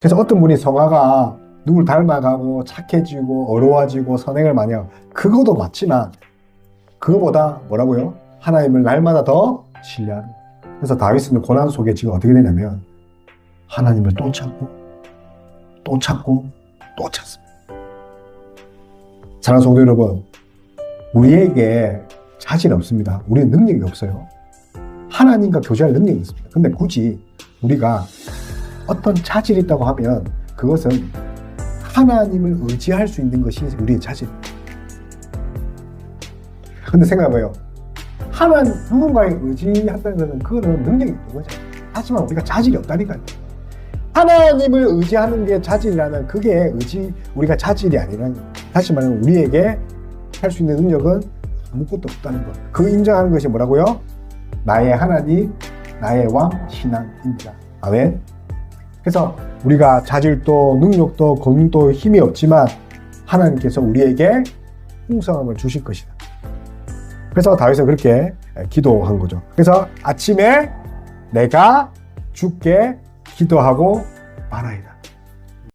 그래서 어떤 분이 성화가 누굴 닮아가고 착해지고 어려워지고 선행을 많이 하고 그것도 맞지만 그거보다 뭐라고요? 하나님을 날마다 더 신뢰하는. 그래서 다윗은 고난 속에 지금 어떻게 되냐면 하나님을 또 찾고 또 찾고 또 찾습니다. 사랑하는 성도 여러분 우리에게 자질 없습니다. 우리는 능력이 없어요. 하나님과 교제할 능력이 있습니다. 근데 굳이 우리가 어떤 자질이 있다고 하면 그것은 하나님을 의지할 수 있는 것이 우리의 자질. 근데 생각해봐요. 하나 누군가에 의지한다는 것은 그거는 능력이 있는 거죠. 하지만 우리가 자질이 없다니까요. 하나님을 의지하는 게 자질이라면 그게 의지 우리가 자질이 거예요. 다시 말하면 우리에게 할 수 있는 능력은 아무것도 없다는 것. 그 인정하는 것이 뭐라고요? 나의 하나님, 나의 왕, 신앙입니다. 아멘. 그래서 우리가 자질도 능력도 권능도 힘이 없지만 하나님께서 우리에게 풍성함을 주실 것이다. 그래서 다윗은 그렇게 기도한 거죠. 그래서 아침에 내가 죽게 기도하고 말아이다.